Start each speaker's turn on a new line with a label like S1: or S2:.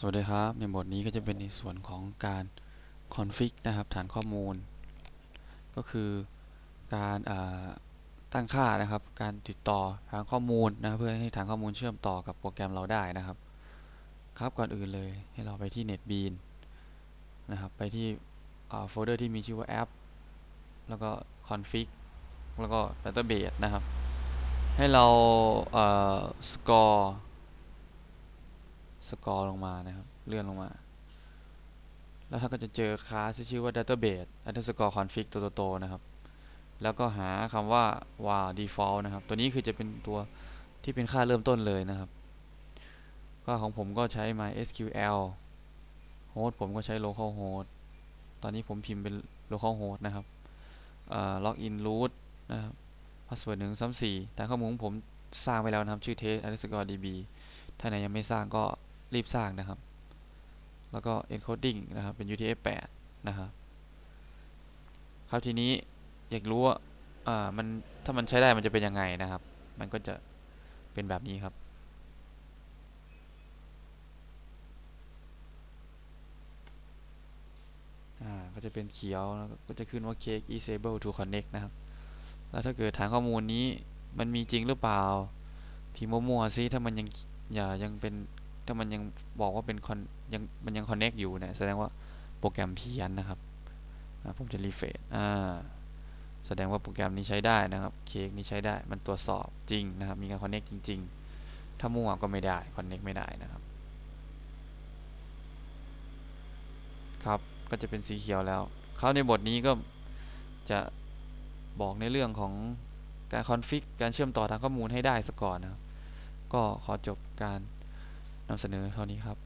S1: สวัสดีครับในบทนี้ก็จะเป็นในส่วนของการ config นะครับฐานข้อมูล ก็คือการตั้งค่านะครับ การติดต่อฐานข้อมูลนะเพื่อให้ฐานข้อมูลเชื่อมต่อกับโปรแกรมเราได้นะครับ ครับก่อนอื่นเลยให้เราไปที่ NetBeans นะครับไปที่โฟลเดอร์ที่มีชื่อว่าแอปแล้วก็ config แล้วก็ database นะครับ ให้เรา score สกอร์ลงมานะครับเลื่อนลงมา แล้วท่านก็จะเจอคลาสที่ชื่อว่า database underscore config ตัวโตๆนะครับ แล้วก็หาคำว่า var default นะครับ ตัวนี้คือจะเป็นตัวที่เป็นค่าเริ่มต้นเลยนะครับ ก็ของผมก็ใช้ mysql host ผมก็ใช้ local host ตอนนี้ผมพิมพ์เป็น local host นะครับ login root นะครับ password หนึ่งสามสี่แต่ข้อมูลของผมสร้างไปแล้วนะครับ ชื่อ test underscore db ถ้าไหนยังไม่สร้างก็ รีบสร้างนะครับ แล้วก็ encoding นะครับ เป็น UTF-8 นะครับ ครับทีนี้อยากรู้ว่ามันถ้ามันใช้ได้มันจะเป็นยังไงนะครับ มันก็จะเป็นแบบนี้ครับก็จะเป็นเขียวแล้วก็จะขึ้นว่า cake is able to connect นะครับ แล้วถ้าเกิดฐานข้อมูลนี้มันมีจริงหรือเปล่า พิมพ์มั่วๆซิถ้ามันยังอย่ายังเป็น ถ้ามันยังบอกว่าเป็นคอนยังมันยังคอนเน็กอยู่เนี่ยแสดงว่าโปรแกรมเพี้ยนนะครับผมจะรีเฟรชอ่าแสดงว่าโปรแกรมนี้ใช้ได้นะครับ เค้กนี้ใช้ได้ มันตรวจสอบจริงนะครับ มีการคอนเน็กจริง ๆ ถ้ามั่วก็ไม่ได้ คอนเน็กไม่ได้นะครับ ครับ ก็จะเป็นสีเขียวแล้ว เขาในบทนี้ก็จะบอกในเรื่องของการคอนฟิก การเชื่อมต่อทางข้อมูลให้ได้ซะก่อนนะครับ ก็ขอจบการ นำเสนอเท่านี้ครับ